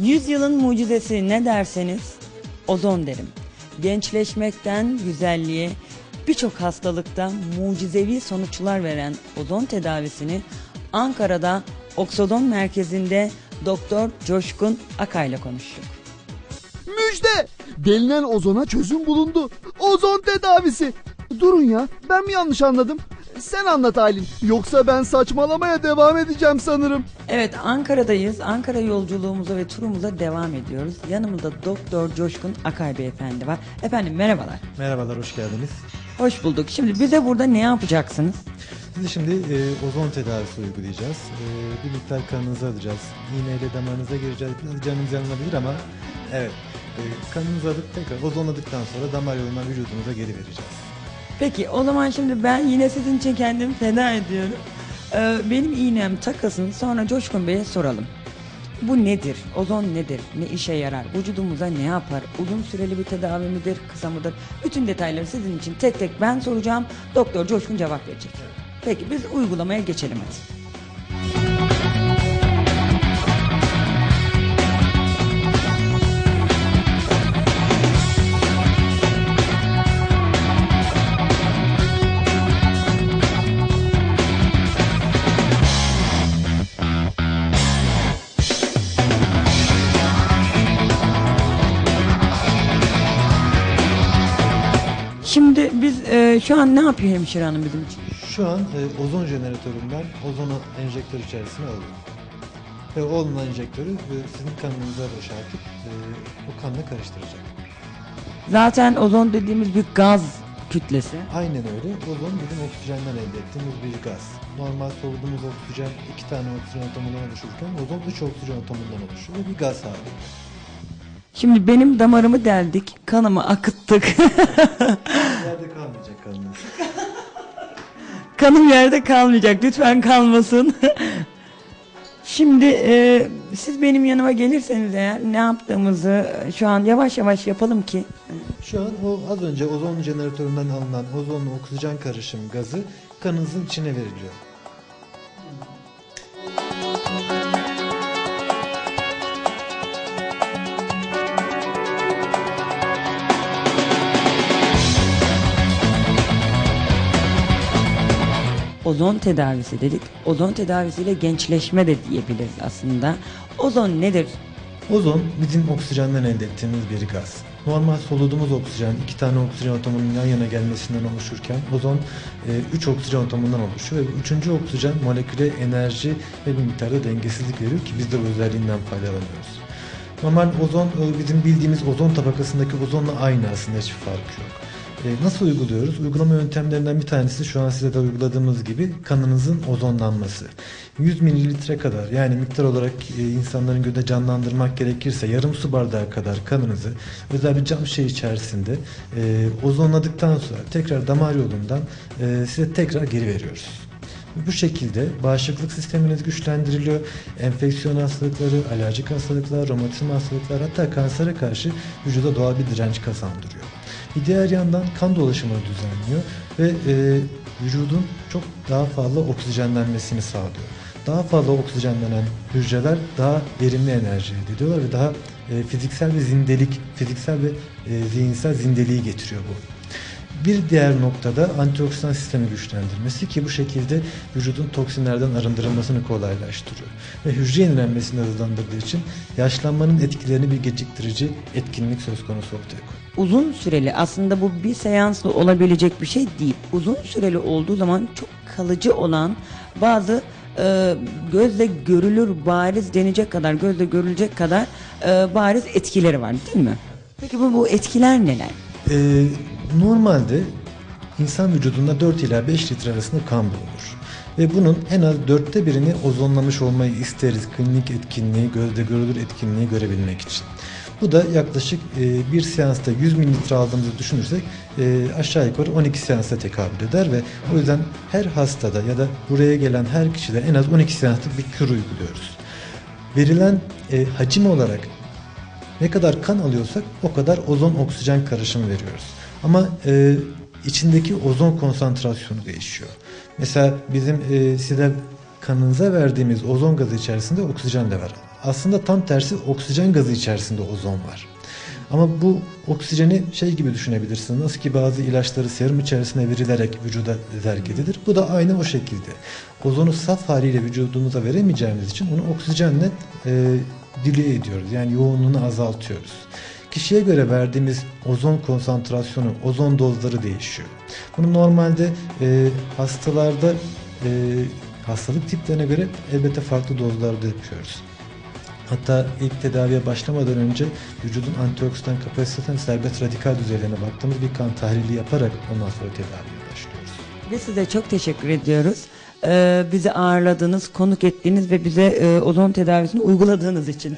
Yüzyılın mucizesi ne derseniz ozon derim. Gençleşmekten güzelliğe birçok hastalıkta mucizevi sonuçlar veren ozon tedavisini Ankara'da Oksodon Merkezi'nde Doktor Coşkun Akay'la konuştuk. Müjde! Denilen ozona çözüm bulundu. Ozon tedavisi. Durun ya ben mi yanlış anladım? Sen anlat Aylin. Yoksa ben saçmalamaya devam edeceğim sanırım. Evet Ankara'dayız. Ankara yolculuğumuza ve turumuza devam ediyoruz. Yanımızda Doktor Coşkun Akay Beyefendi var. Efendim merhabalar. Merhabalar, hoş geldiniz. Hoş bulduk. Şimdi bize burada ne yapacaksınız? Size şimdi e, ozon tedavisi uygulayacağız. E, bir miktar kanınızı alacağız. İğneyle damarınıza gireceğiz. Biraz canınız yanılabilir ama evet. E, kanınızı alıp tekrar ozonladıktan sonra damar yolundan vücudunuza geri vereceğiz. Peki o zaman şimdi ben yine sizin için kendimi feda ediyorum. Ee, benim iğnem takılsın sonra Coşkun Bey'e soralım. Bu nedir? Ozon nedir? Ne işe yarar? Vücudumuza ne yapar? Uzun süreli bir tedavi midir? Kısa mıdır? Bütün detayları sizin için tek tek ben soracağım. Doktor Coşkun cevap verecek. Peki biz uygulamaya geçelim hadi. Biz e, şu an ne yapıyor hemşire hanım bizim için? Şu an e, ozon jeneratöründen ozonu enjektör içerisine alıyor. Ve o olunan enjektörü e, sizin kanınıza boşaltıp e, o kanla karıştıracak. Zaten ozon dediğimiz bir gaz kütlesi. Aynen öyle. Ozon bizim oksijenden elde ettiğimiz bir gaz. Normal soluduğumuz oksijen iki tane oksijen atomundan oluşurken ozon üç oksijen atomundan oluşuyor ve bir gaz halinde. Şimdi benim damarımı deldik, kanımı akıttık. Yerde kalmayacak kanınız. Kanım yerde kalmayacak, lütfen kalmasın. Şimdi e, siz benim yanıma gelirseniz eğer ne yaptığımızı şu an yavaş yavaş yapalım ki. Şu an o az önce ozon jeneratöründen alınan ozonla oksijen karışım gazı kanınızın içine veriliyor. Ozon tedavisi dedik. Ozon tedavisiyle gençleşme de diyebiliriz aslında. Ozon nedir? Ozon bizim oksijenden elde ettiğimiz bir gaz. Normal soluduğumuz oksijen iki tane oksijen atomunun yan yana gelmesinden oluşurken ozon 3 oksijen atomundan oluşuyor ve üçüncü oksijen moleküle enerji ve bir miktarda dengesizlik veriyor ki biz de bu özelliğinden faydalanıyoruz. Normal ozon e, bizim bildiğimiz ozon tabakasındaki ozonla aynı aslında hiçbir farkı yok. E, Nasıl uyguluyoruz? Uygulama yöntemlerinden bir tanesi şu an size de uyguladığımız gibi kanınızın ozonlanması. 100 mililitre kadar yani miktar olarak e, insanların gözünde canlandırmak gerekirse yarım su bardağı kadar kanınızı özel bir cam şişe içerisinde e, ozonladıktan sonra tekrar damar yolundan e, size tekrar geri veriyoruz. Bu şekilde bağışıklık sisteminiz güçlendiriliyor. Enfeksiyon hastalıkları, alerjik hastalıklar, romatizma hastalıklar hatta kansere karşı vücuda doğal bir direnç kazandırıyor. Diğer yandan kan dolaşımını düzenliyor ve e, vücudun çok daha fazla oksijenlenmesini sağlıyor. Daha fazla oksijenlenen hücreler daha verimli enerji elde ediyorlar ve daha e, fiziksel bir zindelik, fiziksel ve e, zihinsel zindeliği getiriyor bu. Bir diğer noktada antioksidan sistemi güçlendirmesi ki bu şekilde vücudun toksinlerden arındırılmasını kolaylaştırıyor. Ve hücre yenilenmesini hızlandırdığı için yaşlanmanın etkilerini bir geciktirici etkinlik söz konusu ortaya koyuyor. Uzun süreli aslında bu bir seansla olabilecek bir şey değil. Uzun süreli olduğu zaman çok kalıcı olan bazı e, gözle görülür bariz denecek kadar gözle görülecek kadar e, bariz etkileri var değil mi? Peki bu, bu etkiler neler? Ee, normalde insan vücudunda 4 ila 5 litre arasında kan bulunur. Ve bunun en az dörtte birini ozonlamış olmayı isteriz klinik etkinliği, gözle görülür etkinliği görebilmek için. Bu da yaklaşık e, bir seansta 100 mililitre aldığımızı düşünürsek e, aşağı yukarı 12 seansa tekabül eder ve o yüzden her hastada ya da buraya gelen her kişide en az 12 seanslık bir kür uyguluyoruz. Verilen e, hacim olarak ne kadar kan alıyorsak o kadar ozon oksijen karışımı veriyoruz. Ama e, içindeki ozon konsantrasyonu değişiyor. Mesela bizim e, size kanınıza verdiğimiz ozon gazı içerisinde oksijen de var aslında tam tersi oksijen gazı içerisinde ozon var. Ama bu oksijeni şey gibi düşünebilirsiniz. Nasıl ki bazı ilaçları serum içerisine verilerek vücuda terk edilir. Bu da aynı o şekilde. Ozonu saf haliyle vücudumuza veremeyeceğimiz için onu oksijenle e, dilye ediyoruz. Yani yoğunluğunu azaltıyoruz. Kişiye göre verdiğimiz ozon konsantrasyonu, ozon dozları değişiyor. Bunu normalde e, hastalarda e, hastalık tiplerine göre elbette farklı dozlarda yapıyoruz. Hatta ilk tedaviye başlamadan önce vücudun antioksidan kapasitesinden serbest radikal düzeylerine baktığımız bir kan tahlili yaparak ondan sonra tedaviye başlıyoruz. Ve size çok teşekkür ediyoruz. Ee, bizi ağırladığınız, konuk ettiğiniz ve bize e, ozon tedavisini uyguladığınız için.